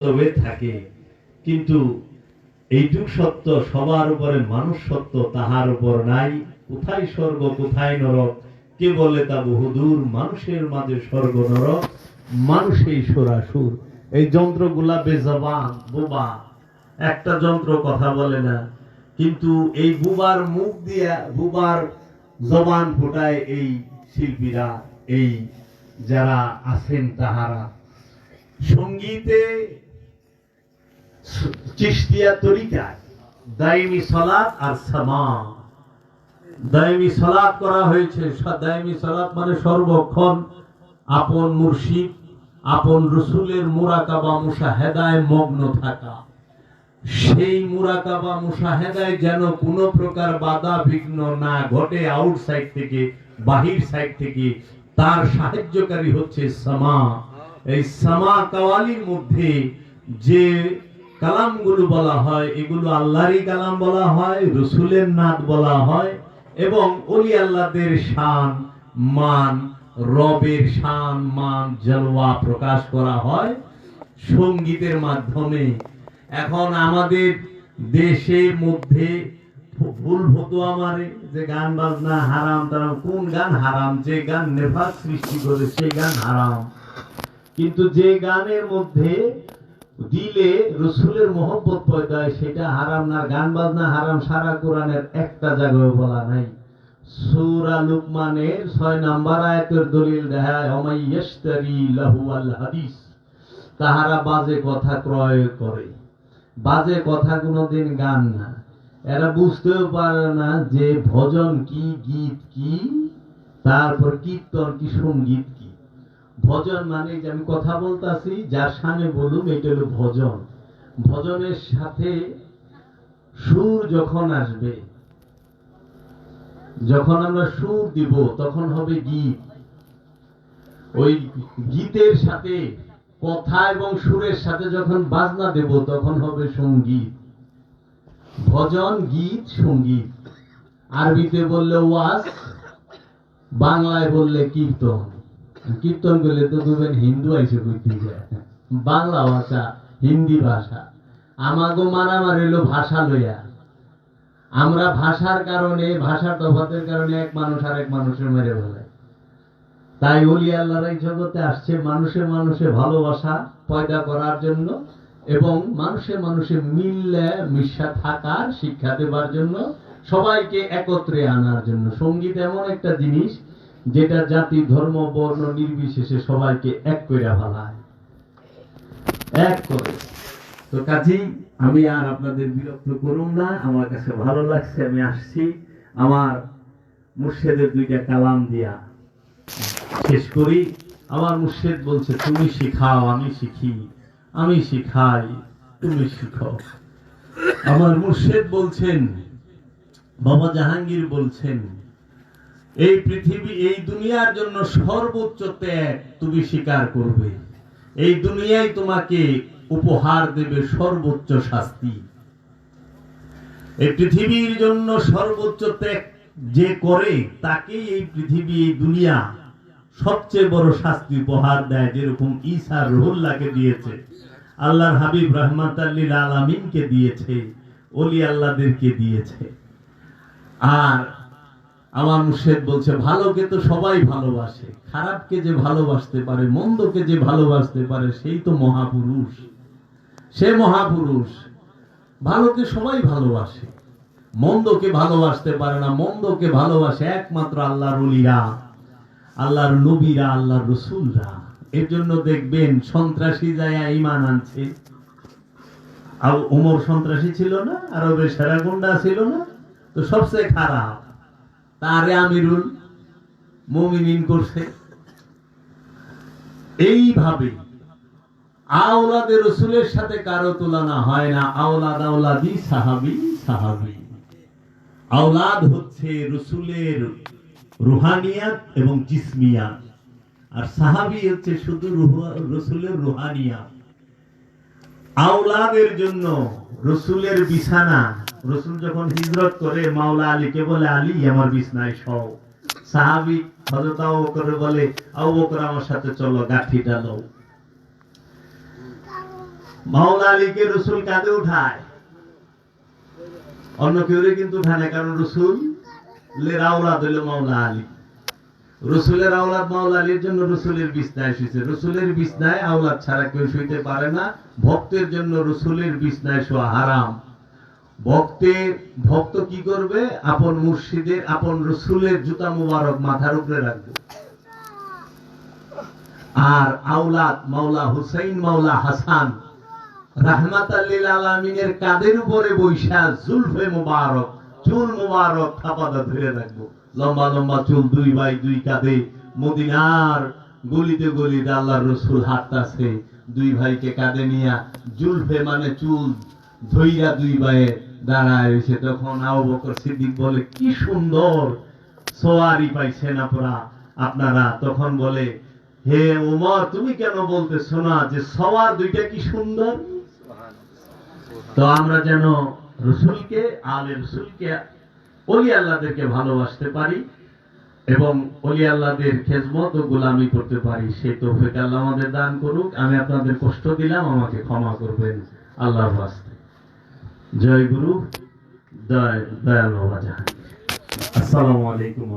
তবে থাকে। কিন্তু এইটুক সত্য, সবার উপরে মানুষ সত্য, তাহার উপর নাই। কোথায় স্বর্গ, কোথায় নরক? কে বলে তা বহুদূর? মানুষের মাঝে স্বর্গ, নরক। মানুষেই সরাসুর এই যন্ত্রগুলা বেজবান বোবা। একটা যন্ত্র কথা বলে না। কিন্তু এই বুবার মুখ দিয়া, বুবার জবান ফোটায় এই শিল্পীরা, এই যারা আছেন তাহারা। সঙ্গীতে চিস্তিয়া তরিকায় দাইমি সলাৎ আর সামা। দাইমি সলাৎ করা হয়েছে। স- দাইমি সলাৎ মানে সর্বক্ষণ আপন মুর্শিদ, আপন রসুলের মুরাকাবা মুশাহেদায় মগ্ন থাকা। সেই মুরাকাবা মুশাহেদায় যেন কোনো প্রকার বাধা বিঘ্ন না ঘটে আউটসাইড থেকে, বাহির সাইড থেকে, তার সাহায্যকারী হচ্ছে সামা। এই সামা কাওয়ালির মধ্যে যে কালামগুলো বলা হয়, এগুলো আল্লাহরই কালাম বলা হয়, রসুলের নাদ বলা হয়, এবং অলি আল্লাহদের শান, মান, রবের শান, মান, জলওয়া প্রকাশ করা হয় সঙ্গীতের মাধ্যমে। এখন আমাদের দেশের মধ্যে ভুল ফতুয়া মারে, যে গান বাজনা হারাম তারাম কোন গান হারাম, যে গান নেফাক সৃষ্টি করে, সেই গান হারাম। কিন্তু যে গানের মধ্যে দিলে রসুলের মহব্বত পয়দা হয়, সেটা হারাম না গান বাজনা হারাম, সারা কোরআনের একটা জায়গায় বলা নাই। সূরা লুকমানের ছয় নাম্বার আয়াতের দলিল অমাই ইয়শতারি লাহু আল হাদিস তাহারা বাজে কথা ক্রয় করে। বাজে কথা কোনোদিন গান না। এরা বুঝতেও পারে না যে ভজন কি, গীত কি, তারপর কীর্তন কি, সংগীত ভজন মানে যে আমি কথা বলতাছি, যার সামনে বলুম এটা হলো ভজন। ভজনের সাথে সুর যখন আসবে, যখন আমরা সুর দিব, তখন হবে গীত। ওই গীতের সাথে, কথা এবং সুরের সাথে যখন বাজনা দেব, তখন হবে সংগীত। ভজন, গীত, সংগীত। আরবিতে বললে ওয়াজ, বাংলায় বললে কীর্তন। কীর্তন করলে তো দুবেন হিন্দু আইসে বুঝতে বাংলা ভাষা, হিন্দি ভাষা। আমাগো মারামারি হলো ভাষা লইয়া। আমরা ভাষার কারণে ভাষার তফাতের কারণে এক মানুষ আর এক মানুষের মেরে ফেলে। তাই ওলি আল্লাহর এই জগতে আসছে মানুষে মানুষে ভালোবাসা পয়দা করার জন্য এবং মানুষে মানুষে মিললে, মিশা থাকার শিক্ষা দেবার জন্য সবাইকে একত্রে আনার জন্য। সংগীত এমন একটা জিনিস যেটা জাতি, ধর্ম, বর্ণ নির্বিশেষে সবাইকে এক করে ফেলায়। এক করে। তো কাজেই আমি আর আপনাদের বিরক্ত করুম না, আমার কাছে ভালো লাগছে, আমি আসছি। আমার মুর্শেদের দুইটা কালাম দিয়া শেষ করি। আমার মুর্শেদ বলছে, তুমি শিখাও, আমি শিখি। আমি শিখাই, তুমি শিখো। আমার মুর্শেদ বলছেন, বাবা জাহাঙ্গীর বলছেন এই পৃথিবী, এই দুনিয়ার জন্য সর্বোচ্চ ত্যাগ তুমি স্বীকার করবে। এই দুনিয়ায় তোমাকে উপহার দেবে সর্বোচ্চ শাস্তি। এই পৃথিবীর জন্য সর্বোচ্চ ত্যাগ যে করে, তাকেই এই পৃথিবী, এই দুনিয়া সবচেয়ে বড় শাস্তি উপহার দেয়, যেরকম ঈসা রহুল্লাহকে দিয়েছে। আল্লাহর হাবিব আল্লিল আলামিনকে দিয়েছে অলি আল্লাহদেরকে দিয়েছে। আর আমার মুর্শেদ বলছে, ভালোকে তো সবাই ভালোবাসে। খারাপকে যে ভালোবাসতে পারে, মন্দকে যে ভালোবাসতে পারে, সেই তো মহাপুরুষ। সে মহাপুরুষ। ভালোকে সবাই ভালোবাসে। মন্দকে ভালোবাসতে পারে না, মন্দকে ভালোবাসে একমাত্র আল্লাহর অলিরা আল্লাহর নবীরা, আল্লাহর রসুলরা। এর জন্য দেখবেন সন্ত্রাসী যায় ইমান আনছে। আর ওমর সন্ত্রাসী ছিল না, আরবের সেরা গুন্ডা ছিল না, তো সবচেয়ে খারাপ। তারে আমিরুল মুমিনিন করছে। এইভাবে আওলাদে রসুলের সাথে কারও তুলনা হয় না। আওলাদ আওলাদি, সাহাবি সাহাবি। আওলাদ হচ্ছে রসুলের রুহানিয়াত এবং জিসমিয়াত। আর সাহাবি হচ্ছে শুধু রসুলের রুহানিয়াত। আওলাদের জন্য রসুলের বিছানা রসুল যখন হিজরত করে, মাওলা আলীকে বলে, আলী, আমার বিছনায় সও সাহাবি হযরত আবু বলে, আবু আমার সাথে চলো, গাঠিটা লও। মাওলা আলীকে রসুল কাঁধে উঠায়। অন্য কেউ কিন্তু কারণ রসুল লের আওলাদ হইল মাওলা আলী। রসুলের আওলাদ মাওলা আলীর জন্য রসুলের বিছনায় শুয়েছে রসুলের বিছনায় আওলাদ ছাড়া কেউ শুইতে পারে না। ভক্তের জন্য রসুলের বিছনায় শোয়া হারাম। ভক্তের ভক্ত কি করবে? আপন মুর্শিদের, আপন রসুলের জুতা মুবারক মাথার উপরে রাখবে। আর আওলাদ মাওলা হুসাইন, মাওলা হাসান রাহমাত আলামিনের কাদের উপরে বৈশা জুলফে মুবারক, চুল মুবারক থাপাদা ধরে রাখব। লম্বা লম্বা চুল দুই ভাই দুই কাঁধে মদিনার গলিতে গলিতে আল্লাহর রসুল হাঁটতাছে। দুই ভাইকে কাঁধে নিয়া জুলফে মানে চুল ধইরা দুই ভাইয়ে দাঁড়ায় তখন বকর সিদ্দিক বলে, কি সুন্দর সোয়ারি আপনারা। আপনারা তখন বলে, হে উমর, তুমি কেন যে দুইটা কি সুন্দর? তো আমরা যেন রসুলকে, আলে রসুলকে, অলি ভালোবাসতে পারি এবং অলি আল্লাহদের খেজমত ও গোলামি করতে পারি, সেই তৌফিক আল্লাহ আমাদের দান করুক। আমি আপনাদের কষ্ট দিলাম, আমাকে ক্ষমা করবেন। আল্লাহর বাস্তে জয় গুরু জয় দয়াল বাবা জাহান। আসসালামু আলাইকুম